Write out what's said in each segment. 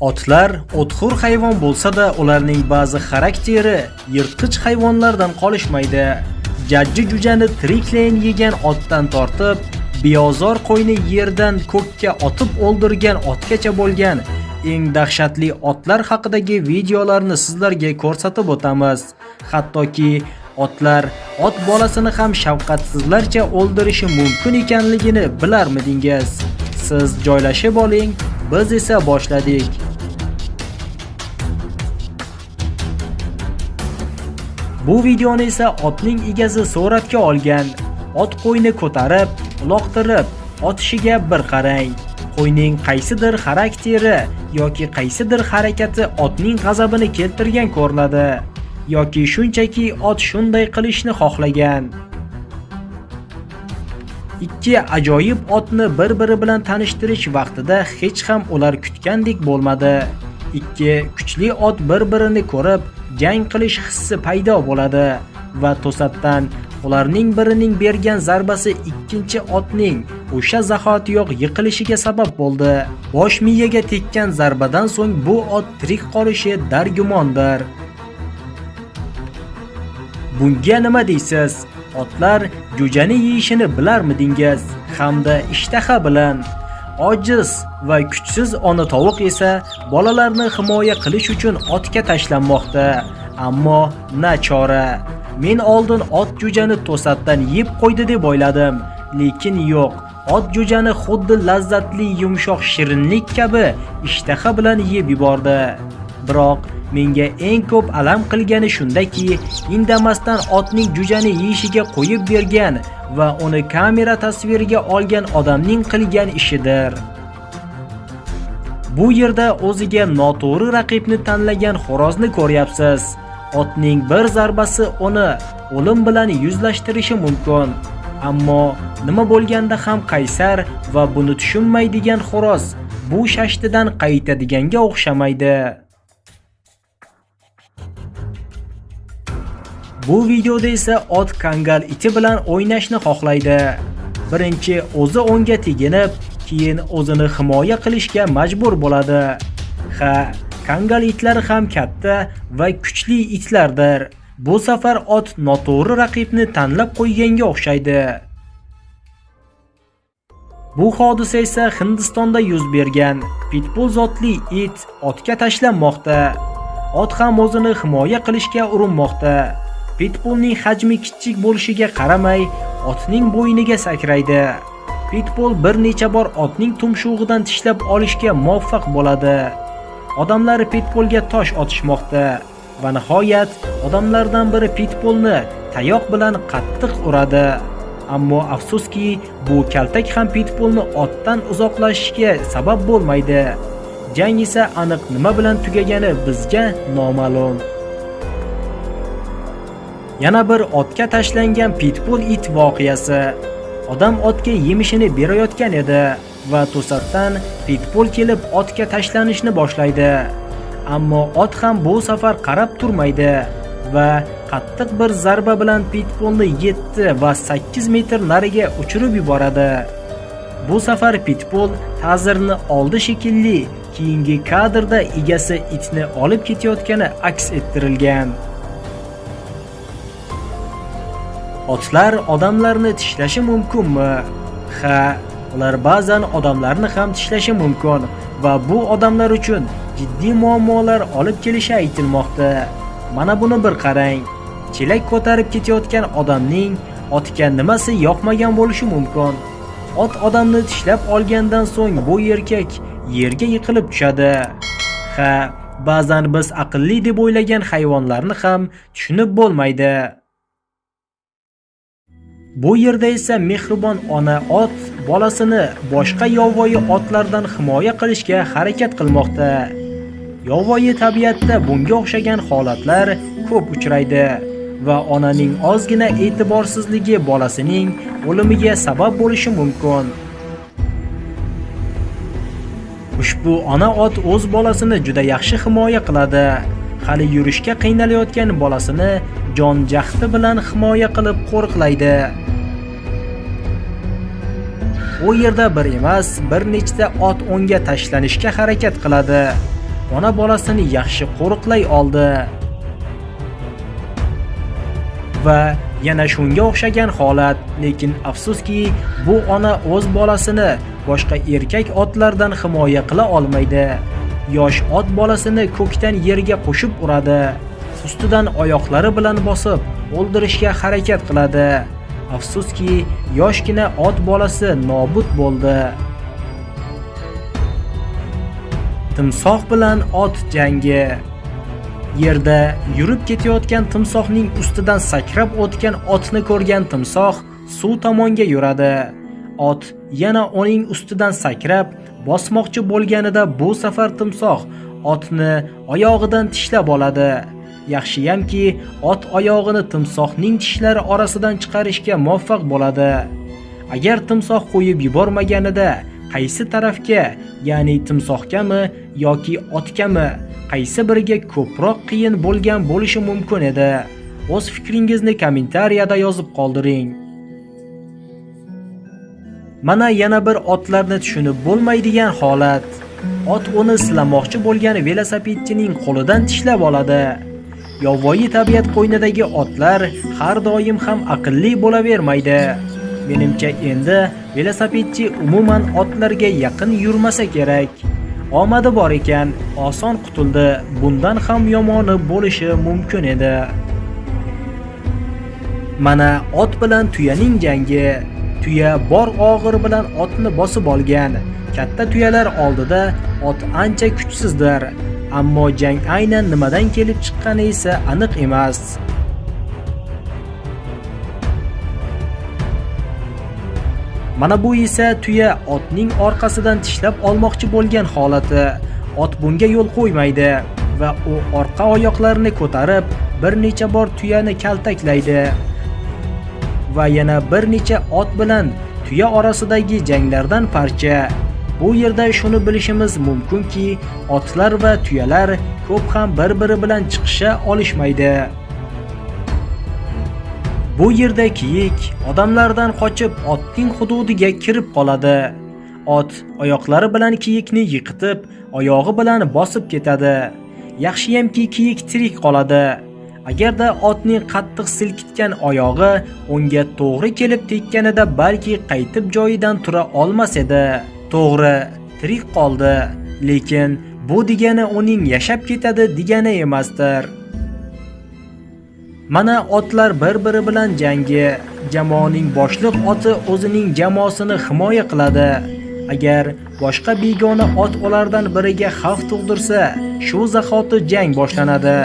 Otlar o'txo'r hayvon bo'lsa-da, ularning ba'zi xarakteri yirtqich hayvonlardan qolishmaydi. Jajji jujani tiriklayin yegan otdan tortib, biyozor qo'yni yerdan ko'kka otib o'ldirgan otgacha bo'lgan eng dahshatli otlar haqidagi videolarni sizlarga ko'rsatib o'tamiz. Hattoki otlar ot bolasini ham shafqatsizlarcha o'ldirishi mumkin ekanligini bilarmidingiz? Siz joylashib oling, biz esa boshladik. Bu videoni esa otning egasi suratga olgan. Ot qo'yni ko'tarib, uloqtirib, otishiga bir qarang. Qo'yning qaysidir xarakteri yoki qaysidir harakati otning g'azabini keltirgan ko'rinadi yoki shunchaki ot shunday qilishni xohlagan. Ikki ajoyib otni bir-biri bilan tanishtirish vaqtida hech ham ular kutgandek bo'lmadi. Ikki kuchli ot bir-birini ko'rib, jang qilish hissi paydo bo'ladi va to'satdan ularning birining bergan zarbasi ikkinchi otning o'sha zahotiyoq yiqilishiga sabab bo'ldi. Bosh miyaga tekkan zarbadan so'ng bu ot tirik qolishi dargumondir. Bunga nima deysiz? Otlar jo'jani yeyishini bilarmidingiz? Hamda ishtaha bilan ojiz va kuchsiz ona tovuq esa bolalarni himoya qilish uchun otga tashlanmoqda. Ammo na chora. Men oldin ot jo'jani to'satdan yeb qo'ydi deb o'yladim, lekin yo'q. Ot jo'jani xuddi lazzatli yumshoq shirinlik kabi ishtaha bilan yeb yubordi. Biroq menga eng ko'p alam qilgani shundaki, indamasdan otning jujani yeyishiga qo'yib bergan va uni kamera tasviriga olgan odamning qilgan ishidir. Bu yerda o'ziga noto'g'ri raqibni tanlagan xo'rozni ko'ryapsiz. Otning bir zarbasi uni o'lim bilan yuzlashtirishi mumkin. Ammo nima bo'lganda ham qaysar va buni tushunmaydigan xo'roz bu shashtidan qaytadiganga o'xshamaydi. Bu videoda esa ot kangal iti bilan o'ynashni xohlaydi. Birinchi o'zi o'nga teginib, keyin o'zini himoya qilishga majbur bo'ladi. Ha, kangal itlari ham katta va kuchli itlardir. Bu safar ot noto'g'ri raqibni tanlab qo'yganga o'xshaydi. Bu hodisa esa Hindistonda yuz bergan. Pitbull zotli it otga tashlanmoqda. Ot ham o'zini himoya qilishga urinmoqda. Pitbullning hajmi kichik bo'lishiga qaramay, otning bo'yniga sakraydi. Pitbull bir necha bor otning tumshug'idan tishlab olishga muvaffaq bo'ladi. Odamlar Pitbullga tosh otishmoqda va nihoyat odamlardan biri Pitbullni tayoq bilan qattiq uradi. Ammo afsuski, bu kaltak ham Pitbullni otdan uzoqlashishga sabab bo'lmaydi. Jang esa aniq nima bilan tugagani bizga noma'lum. Yana bir otga tashlangan pitbull it voqeasi. Odam otga yemishini berayotgan edi va to'satdan pitbull kelib otga tashlanishni boshlaydi. Ammo ot ham bu safar qarab turmaydi va qattiq bir zarba bilan pitbullni 7 va 8 metr nariga uchirib yuboradi. Bu safar pitbull ta'zirni oldi shekilli, keyingi kadrda egasi itni olib ketayotgani aks ettirilgan. Otlar odamlarni tishlashi mumkinmi? Ha, ular ba'zan odamlarni ham tishlashi mumkin va bu odamlar uchun jiddiy muammolar olib kelishi aytilmoqda. Mana buni bir qarang. Chelak ko'tarib ketayotgan odamning otga nimasi yoqmagan bo'lishi mumkin? Ot odamni tishlab olgandan so'ng bu erkak yerga yiqilib tushadi. Ha, ba'zan biz aqlli deb o'ylagan hayvonlarni ham tushunib bo'lmaydi. Bu yerda esa mehribon ona ot bolasini boshqa yovvoyi otlardan himoya qilishga harakat qilmoqda. Yovvoyi tabiatda bunga o'xshagan holatlar ko'p uchraydi va onaning ozgina e'tiborsizligi bolasining o'limiga sabab bo'lishi mumkin. Ushbu ona ot o'z bolasini juda yaxshi himoya qiladi. Hali yurishga qiynalayotgan bolasini jon jahdi bilan himoya qilib qo'riqlaydi. U yerda bir emas, bir nechta ot o'nga tashlanishga harakat qiladi. ona bolasini yaxshi qo'riqlay oldi. Va yana shunga o'xshagan holat, lekin afsuski, bu ona o'z bolasini boshqa erkak otlardan himoya qila olmaydi. Yosh ot bolasini ko'kdan yerga qo'shib uradi. Ustidan oyoqlari bilan bosib, o'ldirishga harakat qiladi. Afsuski, yoshgina ot bolasi nobud bo'ldi. Timsoh bilan ot jangi. Yerda yurib ketayotgan timsohning ustidan sakrab o'tgan otni ko'rgan timsoh suv tomonga yuradi. Ot yana uning ustidan sakrab bosmoqchi bo'lganida bu safar timsoh otni oyog'idan tishlab oladi. Yaxshiyamki, ot oyog'ini timsohning tishlari orasidan chiqarishga muvaffaq bo'ladi. Agar timsoh qo'yib yubormaganida qaysi tarafga, ya'ni timsohgami yoki otgami, qaysi biriga ko'proq qiyin bo'lgan bo'lishi mumkin edi? O'z fikringizni kommentariyada yozib qoldiring. Mana yana bir otlarni tushunib bo'lmaydigan holat. Ot uni silamoqchi bo'lgan velosipedchining qo'lidan tishlab oladi. Yovvoyi tabiat qo'ynidagi otlar har doim ham aqlli bo'lavermaydi. Menimcha endi velosipedchi umuman otlarga yaqin yurmasa kerak. Omadi bor ekan, oson qutuldi. Bundan ham yomoni bo'lishi mumkin edi. Mana ot bilan tuyaning jangi. Tuya bor og'ir bilan otni bosib olgan. Katta tuyalar oldida ot ancha kuchsizdir. Ammo jang aynan nimadan kelib chiqqani esa aniq emas. Mana bu esa tuya otning orqasidan tishlab olmoqchi bo'lgan holati. Ot bunga yo'l qo'ymaydi va u orqa oyoqlarini ko'tarib bir necha bor tuyani kaltaklaydi. Va yana bir necha ot bilan tuya orasidagi janglardan parcha. Bu yerda shuni bilishimiz mumkinki, otlar va tuyalar ko'p ham bir-biri bilan chiqisha olishmaydi. Bu yerda kiyik odamlardan qochib otning hududiga kirib qoladi. Ot oyoqlari bilan kiyikni yiqitib, oyog'i bilan bosib ketadi. Yaxshiyamki kiyik tirik qoladi. Agarda otning qattiq silkitgan oyog'i unga to'g'ri kelib tekkanida balki qaytib joyidan tura olmas edi. To'g'ri, tirik qoldi, lekin bu degani uning yashab ketadi degani emasdir. Mana otlar bir-biri bilan jangi. Jamoaning boshliq oti o'zining jamoasini himoya qiladi. Agar boshqa begona ot ulardan biriga xavf tug'dirsa, shu zahoti jang boshlanadi.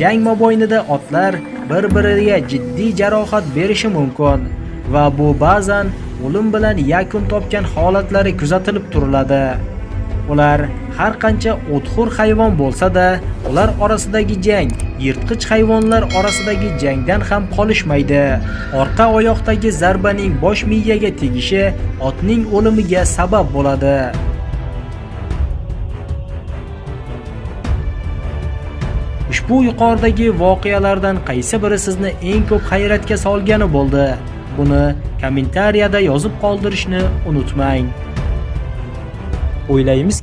Jang mobaynida otlar bir-biriga jiddiy jarohat berishi mumkin va bu ba'zan o'lim bilan yakun topgan holatlari kuzatilib turiladi. Ular har qancha o'txo'r hayvon bo'lsa-da, ular orasidagi jang yirtqich hayvonlar orasidagi jangdan ham qolishmaydi. Orqa oyoqdagi zarbaning bosh miyaga tegishi otning o'limiga sabab bo'ladi. Ushbu yuqoridagi voqealardan qaysi biri sizni eng ko'p hayratga solgani bo'ldi? Buni kommentariyada yozib qoldirishni unutmang. O'ylaymiz